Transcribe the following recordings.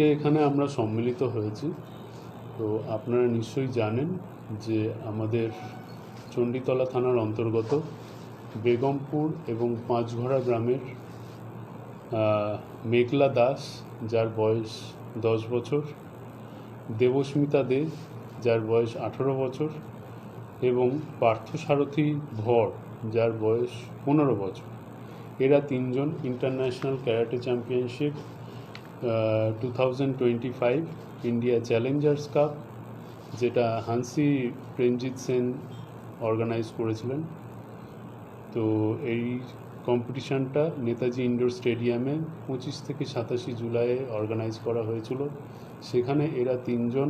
আজকে এখানে আমরা সম্মিলিত হয়েছি। তো আপনারা নিশ্চয়ই জানেন যে আমাদের চণ্ডীতলা থানার অন্তর্গত বেগমপুর এবং পাঁচঘোড়া গ্রামের মেঘলা দাস, যার বয়স দশ বছর, দেবস্মিতা দে, যার বয়স আঠেরো বছর এবং পার্থসারথী ভর, যার বয়স পনেরো বছর। এরা তিনজন international karate championship two thousand twenty five India challengers cup যেটা হান্সি প্রেমজিৎ সেন অর্গানাইজ করেছিলেন। তো এই কম্পিটিশানটা নেতাজি ইনডোর স্টেডিয়ামে পঁচিশ থেকে সাতাশি জুলাই অর্গানাইজ করা হয়েছিল। সেখানে এরা তিনজন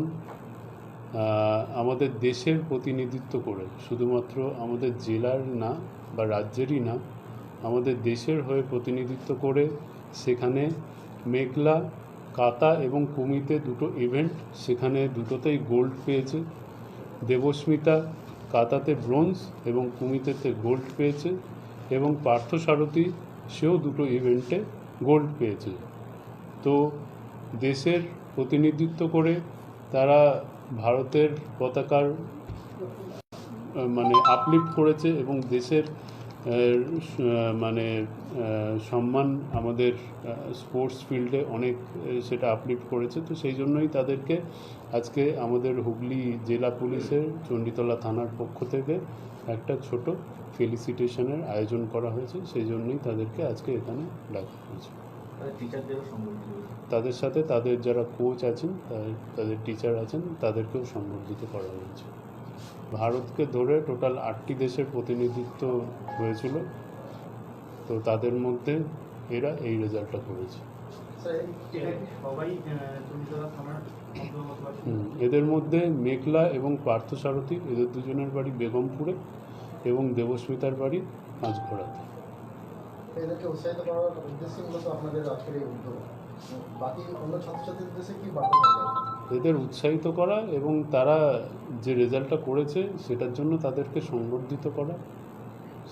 আমাদের দেশের প্রতিনিধিত্ব করে। শুধুমাত্র আমাদের জেলার না বা রাজ্যেরই না, আমাদের দেশের হয়ে প্রতিনিধিত্ব করে সেখানে মেঘলা, কাতা এবং কুমিতে দুটো ইভেন্ট সেখানে দুটোতেই গোল্ড পেয়েছে। দেবস্মিতা কাতাতে ব্রোঞ্জ এবং কুমিতেতে গোল্ড পেয়েছে এবং পার্থসারথী, সেও দুটো ইভেন্টে গোল্ড পেয়েছে। তো দেশের প্রতিনিধিত্ব করে তারা ভারতের পতাকার মানে আপলিফ্ট করেছে এবং দেশের মানে সম্মান আমাদের স্পোর্টস ফিল্ডে অনেক সেটা আপলিফ্ট করেছে। তো সেই জন্যই তাদেরকে আজকে আমাদের হুগলি জেলা পুলিশের চণ্ডীতলা থানার পক্ষ থেকে একটা ছোট ফেলিসিটেশনের আয়োজন করা হয়েছে। সেই জন্যই তাদেরকে আজকে এখানে ডাকা হয়েছে। তাদের সাথে তাদের যারা কোচ আছেন তাদের তাদের টিচার আছেন তাদেরকেও সম্বর্ধিত করা হয়েছে। ভারতকে ধরে টোটাল আটটি দেশের প্রতিনিধিত্ব হয়েছিল। তো তাদের মধ্যে এরা এই রেজাল্টটা করেছে। এদের মধ্যে মেঘলা এবং পার্থসারথী এদের দুজনের বাড়ি বেগমপুরে এবং দেবস্মিতার বাড়ি পাঁচঘোড়াতে। এদেরকে উৎসাহিত করার উদ্দেশ্যে মূলত আপনাদের আজকের এই উদ্যোগ। বাকি অন্য ছাত্রছাত্রীদের উদ্দেশ্যে কি বার্তা এদের উৎসাহিত করা এবং তারা যে রেজাল্টটা করেছে সেটার জন্য তাদেরকে সংবর্ধিত করা,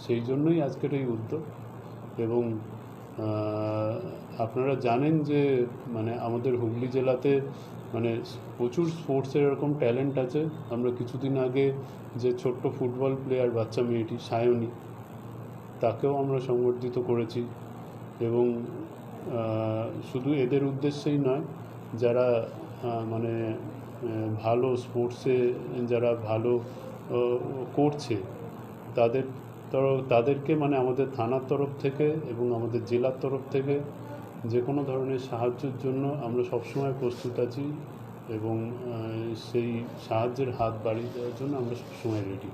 সেই জন্যই আজকের এই উদ্যোগ। এবং আপনারা জানেন যে মানে আমাদের হুগলি জেলাতে মানে প্রচুর স্পোর্টসের এরকম ট্যালেন্ট আছে। আমরা কিছুদিন আগে যে ছোট্ট ফুটবল প্লেয়ার বাচ্চা মেয়েটি সায়নী, তাকেও আমরা সংবর্ধিত করেছি। এবং শুধু এদের উদ্দেশ্যেই নয়, যারা মানে ভালো স্পোর্টসে যারা ভালো করছে, তাদের তরফ, তাদেরকে মানে আমাদের থানার তরফ থেকে এবং আমাদের জেলার তরফ থেকে যে কোনো ধরনের সাহায্যের জন্য আমরা সবসময় প্রস্তুত আছি এবং সেই সাহায্যের হাত বাড়িয়ে দেওয়ার জন্য আমরা সবসময় রেডি